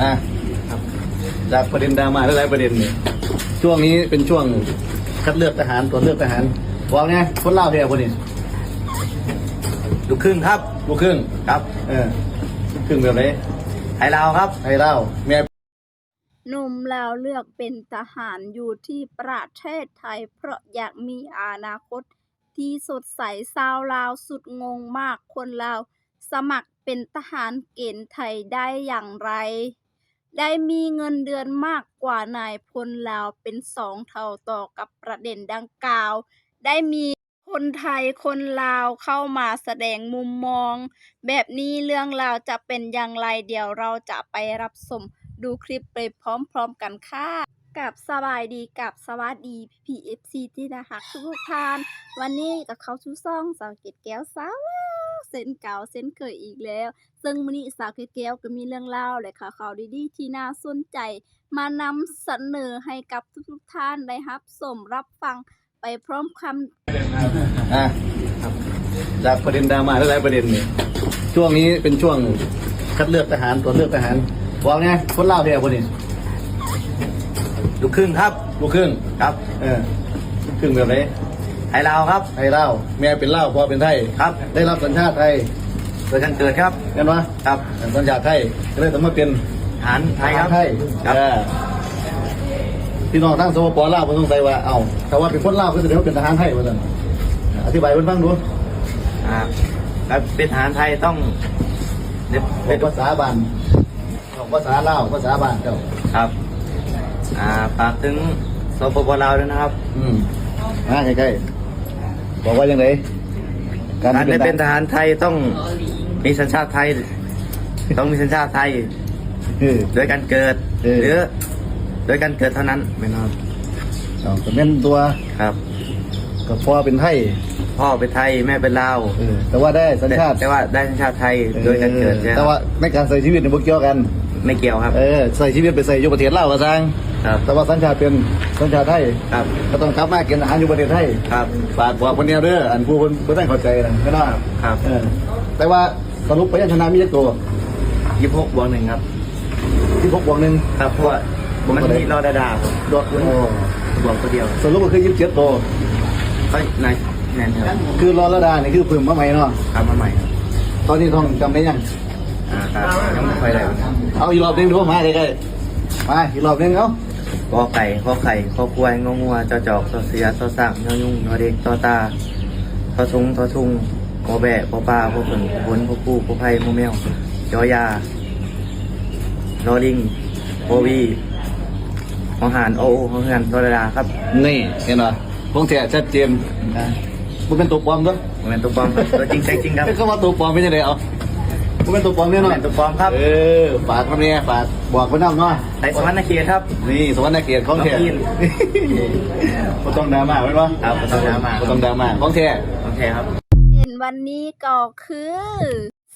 อะจากประเด็นดราม่าหลายๆประเด็นเนี่ยช่วงนี้เป็นช่วงคัดเลือกทหารตรวจเลือกทหารบอกไงคนเล่าวเดียวคนนี้ลูกครึ่งครับ ลูกครึ่งครับ เออลูกครึ่งแบบไหนไทยลาวครับไทยเล่าวแม่หนุ่มลาวเลือกเป็นทหารอยู่ที่ประเทศไทย เพราะอยากมีอนาคต ที่สดใสชาวลาวสุดงงมากคนลาวสมัครเป็นทหารเกณฑ์ไทยได้อย่างไร ได้มีเงินเดือนมากกว่านายพลลาวเป็นสองเท่าต่อกับประเด็นดังกล่าว ได้มีคนไทยคนลาวเข้ามาแสดงมุมมอง แบบนี้เรื่องราวจะเป็นอย่างไรเดี๋ยวเราจะไปรับชมดูคลิปไปพร้อมๆกันค่ะกับสบายดีกับสวัสดีพีเอฟซีที่นะคะทุกท่าน วันนี้กับเขาชูซ่องสาวเกตแก้วสาว เส้นเก่าเส้นเคยอีกแล้ว ซึ่งมื้อนี้สาวเกตแก้วก็มีเรื่องเล่าและข่าวข่าวดีๆ ที่น่าสนใจ มานำเสนอให้กับทุกๆท่านได้รับชมรับฟังไปพร้อมคำอะจากประเด็นดราม่าหลายๆประเด็นเนี่ยช่วงนี้เป็นช่วงคัดเลือกทหารตรวจเลือกทหารบอกไงคนเล่าวเดียวคนนี้ลูกครึ่งครับ ลูกครึ่งครับ เออลูกครึ่งแบบไหน ไทยลาวครับ ไทยเล่าวแม่เป็นเล่าวพ่อเป็นไทยครับ ได้รับสัญชาติไทยโดยการเกิดครับ เห็นไหมครับสัญชาติไทยก็เลยต้องมาเป็นทหารไทยครับไทยครับเออพี่น้องทั้งสปปลาวผมสงสัยว่าเอ้าแต่ว่าเป็นคนลาวก็แสดงว่าเป็นทหารไทยว่าซั่นอธิบายเพิ่นฟังดูอ่าการเป็นทหารไทยต้องเรียนเป็นภาษาบ้านของภาษาลาวภาษาบ้านเจ้าครับ อ่าฝากถึงสปปลาวด้วยนะครับ อืมมาใกล้ๆ บอกว่ายังไงการได้เป็นทหารไทยต้องมีสัญชาติไทย ต้องมีสัญชาติไทยคือโดยการเกิดเออ หรือโดยการเกิดเท่านั้นไม่นอนเอาแต่แม่นตัวครับ กับพ่อเป็นไทยพ่อเป็นไทยแม่เป็นลาวเออแต่ว่าได้สัญชาติแต่ว่าได้สัญชาติไทยโดยการเกิดออใช่ไหมแต่ว่าในการใส่ชีวิตในพวกเกี่ยวกัน ไม่เกี่ยวครับ เออใส่ชีวิตไปใส่อยู่ประเทศลาวก็สร้าง ครับแต่ว่าสัญชาติเป็นสัญชาติไทยครับก็ต้องกลับมาเกินอาหารอยู่ประเทศไทยครับฝากบอกคนเดียวเด้ออันผู้คนไม่ต้องเข้าใจนะไม่น่าครับเออแต่ว่าสรุปพยัญชนะมีเยอะตัวยี่สิบหกบวกหนึ่งครับที่พกบวกหนึ่งครับเพราะว่ามันมีรอดาดาครับดอทโอ้บวกตัวเดียวสรุปก็คือยี่สิบเจ็ดตัวก็นายแนนครับคือรอระดานี่คือเพิ่มมาใหม่เนาะทำมาใหม่ครับตอนนี้ท่องจำได้ยังอ่าครับยังไม่ค่อยได้ครับเอาอีกรอบหนึงดูมาใกล้ๆมาอีกรอบหนึงเอา กอไก่ขอไข่ขอควายงองัวจอจอกตอเสียตอสั่งยอยุ่งนอเด็กตอตาตอทุงตอทุงกอแบะกอปลาพอฝนพนพอกู้พอไผ่พอแมวจอยาลอลิงโอวีหอหานโอโอหอเฮือนรอดาดาครับนี่เห็นป่ะพงแท้ชัดเจนนะมันเป็นตัวปลอมด้วยผมเป็นตัวปลอมครับตัวจริงใจจริงครับเป็นคำว่าตัวปลอมเป็นยังไงเอา มันเป็นตัวปลอมแน่นอนเป็นตัวปลอมครับ เออ ฝากมันเนี่ยฝากบอกคนน้ำเนาะในสวรรค์นาเคียครับ นี่สวรรค์เกียรติของแท้น้องอินก็ต้องดราม่าไว้ปะครับบ่ต้องดราม่าก็ต้องดราม่าของแท้โอเคครับเห็นวันนี้ก็คือ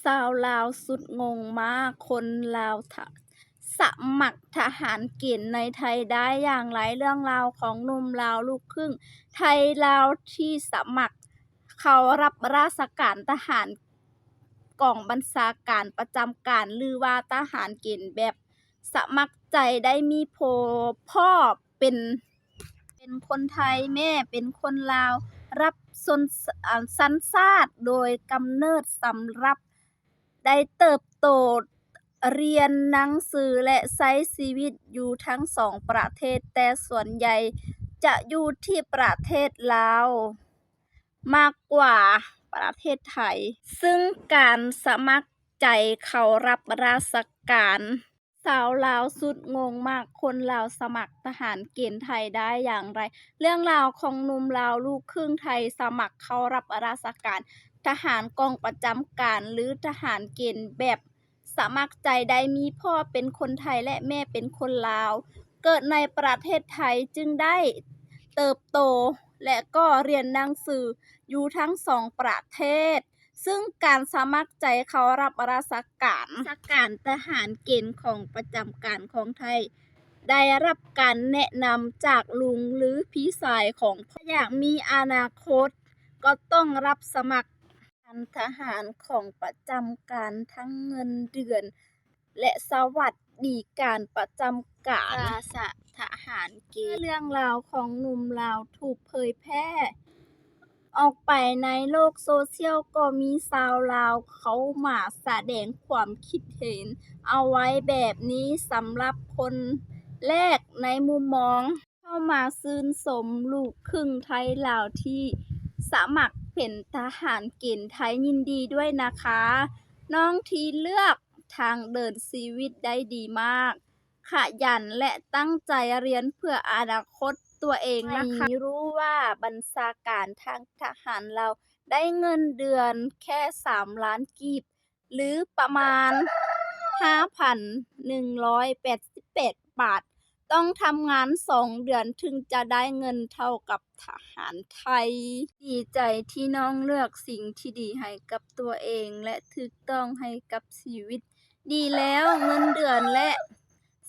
สาวลาวสุดงงมากคนลาวทะสมัครทหารเกณฑ์ในไทยได้อย่างไรเรื่องราวของหนุ่มลาวลูกครึ่ง ไทยลาวที่สมัคร เขารับราชการทหาร กองบัญชาการประจำการหรือว่าทหารเกณฑ์แบบสมัครใจได้มีโพพ่อเป็น เป็นคนไทยแม่เป็นคนลาว รับสนสัญชาติโดยกำเนิดสำรับได้เติบโตเรียนหนังสือและใช้ชีวิตอยู่ทั้งสองประเทศ แต่ส่วนใหญ่จะอยู่ที่ประเทศลาวมากกว่า ประเทศไทย ซึ่งการสมัครใจเขารับราชการสาวลาวสุดงงมากคนลาวสมัครทหารเกณฑ์ไทยได้อย่างไร เรื่องราวของหนุ่มลาวลูกครึ่งไทยสมัครเข้ารับราชการ ทหารกองประจำการหรือทหารเกณฑ์แบบสมัครใจได้มีพ่อเป็นคนไทยและแม่เป็นคนลาว เกิดในประเทศไทยจึงได้เติบโตและก็เรียนหนังสือ อยู่ทั้งสองประเทศ ซึ่งการสมัครใจเขารับราชการราชการทหารเกณฑ์ของประจำการของไทย ได้รับการแนะนำจากลุงหรือพี่ชายของพ่ออยากมีอนาคต ก็ต้องรับสมัครการทหารของประจำการทั้งเงินเดือน และสวัสดิการประจำการอาสาทหารเกณฑ์เรื่องราวของหนุ่มลาวถูกเผยแพร่ ออกไปในโลกโซเชียลก็มีชาวลาวเขามาแสดงความคิดเห็น เอาไว้แบบนี้สำหรับคนแรกในมุมมอง เข้ามาซื่นสมลูกครึ่งไทยลาวที่สมัครเป็นทหารเกณฑ์ไทยยินดีด้วยนะคะ น้องทีเลือกทางเดินชีวิตได้ดีมาก ขยันและตั้งใจเรียนเพื่ออนาคต ตัวเองนะคะไม่รู้ว่าบัญชาการทางทหารเราได้เงินเดือนแค่ 3 ล้านกีบ หรือประมาณ 5,188 บาท ต้องทำงานสองเดือนถึงจะได้เงินเท่ากับทหารไทย ดีใจที่น้องเลือกสิ่งที่ดีให้กับตัวเองและถูกต้องให้กับชีวิต ดีแล้วเงินเดือนและ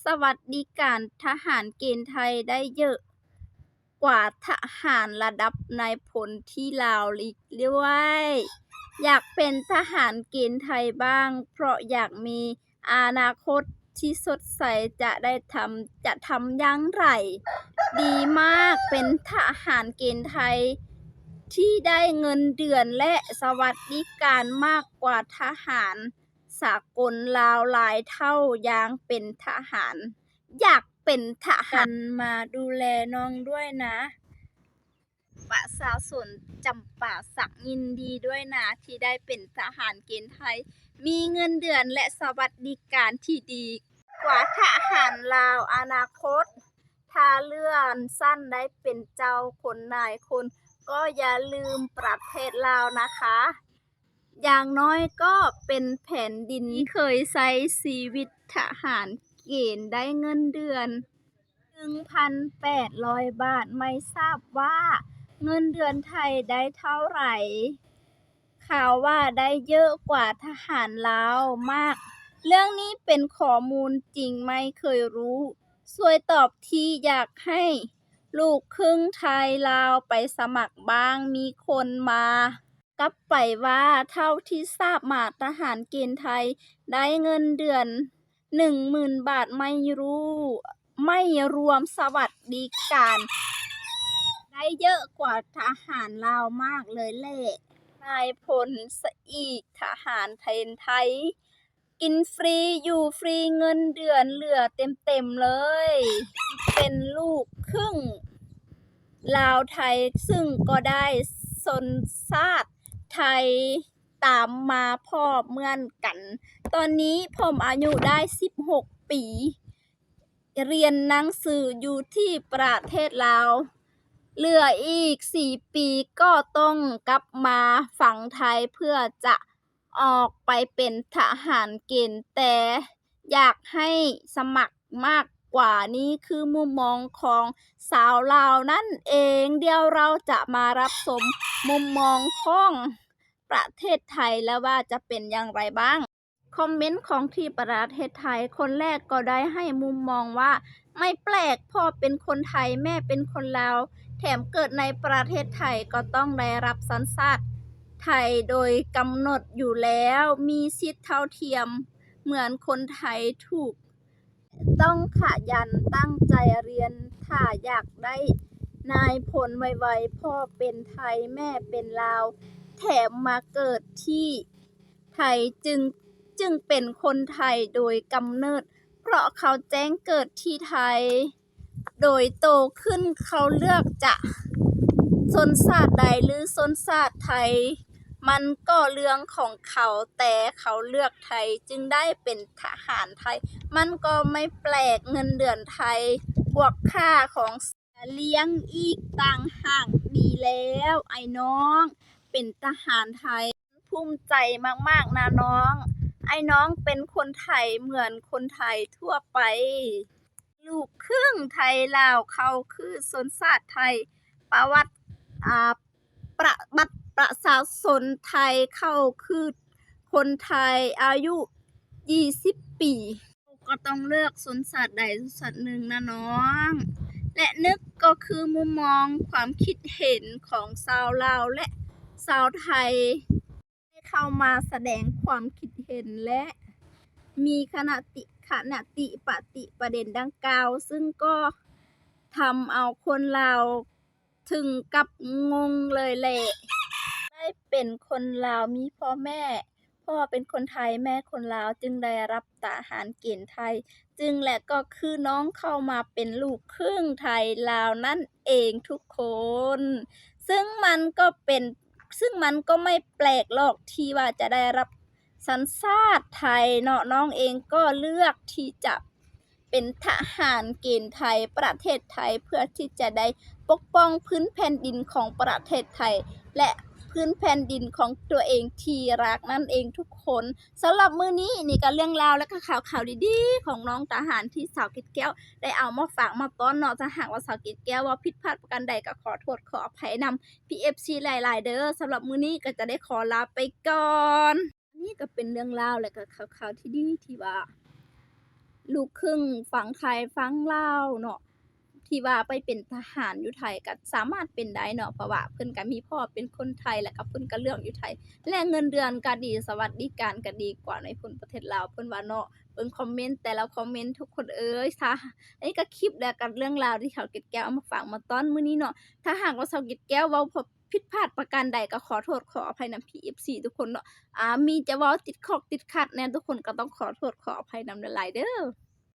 สวัสดิการทหารเกณฑ์ไทยได้เยอะ กว่าทหารระดับนายพลที่ลาวอีกด้วย อยากเป็นทหารเกณฑ์ไทยบ้าง เพราะอยากมีอนาคตที่สดใสจะได้ทำจะทำย่างไร ดีมากเป็นทหารเกณฑ์ไทย ที่ได้เงินเดือนและสวัสดิการมากกว่าทหารสากลลาวหลายเท่าย่างเป็นทหาร อยาก เป็นทหารมาดูแลน้องด้วยนะประชาชนจำป่าสักยินดีด้วยนะ ที่ได้เป็นทหารเกณฑ์ไทย มีเงินเดือนและสวัสดิการที่ดีกว่าทหารลาวอนาคต ถ้าเลื่อนสั้นได้เป็นเจ้าคนนายคนก็อย่าลืมประเทศลาวนะคะ อย่างน้อยก็เป็นแผ่นดินที่เคยใช้ชีวิตทหาร เกณฑ์ได้เงินเดือน 1,800 บาทไม่ทราบว่า เงินเดือนไทยได้เท่าไหร่ ข่าวว่าได้เยอะกว่าทหารลาวมาก เรื่องนี้เป็นข้อมูลจริงไม่เคยรู้ช่วยตอบที่อยากให้ ลูกครึ่งไทยลาวไปสมัครบ้างมีคนมา กับไปว่าเท่าที่ทราบมาทหารเกณฑ์ไทยได้เงินเดือน หนึ่งหมื่นบาทไม่รู้ ไม่รวมสวัสดิการ ได้เยอะกว่าทหารลาวมากเลยแหละนายพลสอีกทหารไทยไทย กินฟรีอยู่ฟรีเงินเดือนเหลือเต็มๆเลย เป็นลูกครึ่ง ลาวไทยซึ่งก็ได้สนชาติไทย ตามมาพ่อเมื่อนกัน ตอนนี้ผมอายุได้ 16 ปี เรียนหนังสืออยู่ที่ประเทศลาวเหลืออีก 4 ปีก็ต้องกลับมาฝั่งไทยเพื่อจะออกไปเป็นทหารเกณฑ์แต่อยากให้สมัครมากกว่านี้คือมุมมองของสาวลาวนั่นเอง เดี๋ยวเราจะมารับชมมุมมองของ ประเทศไทยแล้วว่าจะเป็นอย่างไรบ้าง คอมเมนต์ของที่ประเทศไทยคนแรกก็ได้ให้มุมมองว่า ไม่แปลกพ่อเป็นคนไทยแม่เป็นคนลาว แถมเกิดในประเทศไทยก็ต้องได้รับสัญชาติไทยโดยกำหนดอยู่แล้วมีสิทธิเท่าเทียม เหมือนคนไทยถูก ต้องขยันตั้งใจเรียนถ้าอยากได้นายพลไวๆพ่อเป็นไทยแม่เป็นลาว แถมมาเกิดที่ไทยจึงจึงเป็นคนไทยโดยกำเนิด เพราะเขาแจ้งเกิดที่ไทย โดยโตขึ้นเขาเลือกจะชนชาติใดหรือชนชาติไทย มันก็เรื่องของเขาแต่เขาเลือกไทยจึงได้เป็นทหารไทย มันก็ไม่แปลกเงินเดือนไทย บวกค่าของเลี้ยงอีกต่างหากดีแล้วไอ้น้อง เป็นทหารไทย ภูมิใจมากๆนะน้อง ไอ้น้องเป็นคนไทยเหมือนคนไทยทั่วไป ลูกครึ่งไทยลาวเขาคือสนชาติไทย ประวัติอ่าประบัตรประชาชนไทยเข้าคือคนไทยอายุ 20 ปี ก็ต้องเลือกสนชาติใดสนชาติหนึ่งนะน้อง และนึกก็คือมุมมองความคิดเห็นของชาวลาวและ ชาวไทยได้เข้ามาแสดงความคิดเห็นและมีคณะติคณะติปฏิประเด็นดังกล่าว ซึ่งก็ทำเอาคนลาวถึงกับงงเลยแหละได้เป็นคนลาวมีพ่อแม่ พ่อเป็นคนไทยแม่คนลาวจึงได้รับทหารเกณฑ์ไทย จึงและก็คือน้องเข้ามาเป็นลูกครึ่งไทยลาวนั่นเองทุกคน ซึ่งมันก็เป็น ซึ่งมันก็ไม่แปลกหรอกที่ว่าจะได้รับสัญชาติไทยเนาะน้องเองก็เลือกที่จะเป็นทหารเกณฑ์ไทยประเทศไทยเพื่อที่จะได้ปกป้องพื้นแผ่นดินของประเทศไทย และ พื้นแผ่นดินของตัวเองที่รักนั่นเองทุกคนสำหรับมื้อนี้นี่ก็เรื่องราวและก็ข่าวข่าวดีๆ ของน้องทหารที่สาวกิดแก้ว ได้เอามาฝากมาต้อนเนาะหากว่าสาวกิดแก้วว่าผิดพลาดประการใดก็ขอโทษขออภัยนำ PFC หลายๆ เด้อสำหรับมื้อนี้ก็จะได้ขอลาไปก่อนนี่ก็เป็นเรื่องราวและก็ข่าวข่าวที่ดีที่ว่าลูกครึ่งฝั่งไทยฝั่งลาวเนาะ ที่ว่าไปเป็นทหารอยู่ไทยก็สามารถเป็นได้เนาะเพราะว่าเพิ่นก็มีพ่อเป็นคนไทยและก็เพิ่นก็เลือกอยู่ไทย และเงินเดือนก็ดีสวัสดิการก็ดีกว่าในพิ่นประเทศลาวเพิ่นว่าเนาะเบิ่งคอมเมนต์แต่ละคอมเมนต์ทุกคนเอ้ยซะอันนี้ก็คลิปแล้วกับเรื่องราวที่เขาเก็ดแก้วเอามาฝากมาต้อนมื้อนี้เนาะถ้าหากว่าเขาเก็ดแก้วเว้าผิดพลาดประการใดก็ขอโทษขออภัยนำ PFC ทุกคนเนาะอ่ามีจะเว้าติดขอกติดขัดแน่ทุกคนก็ต้องขอโทษขออภัยนำหลายเด้อ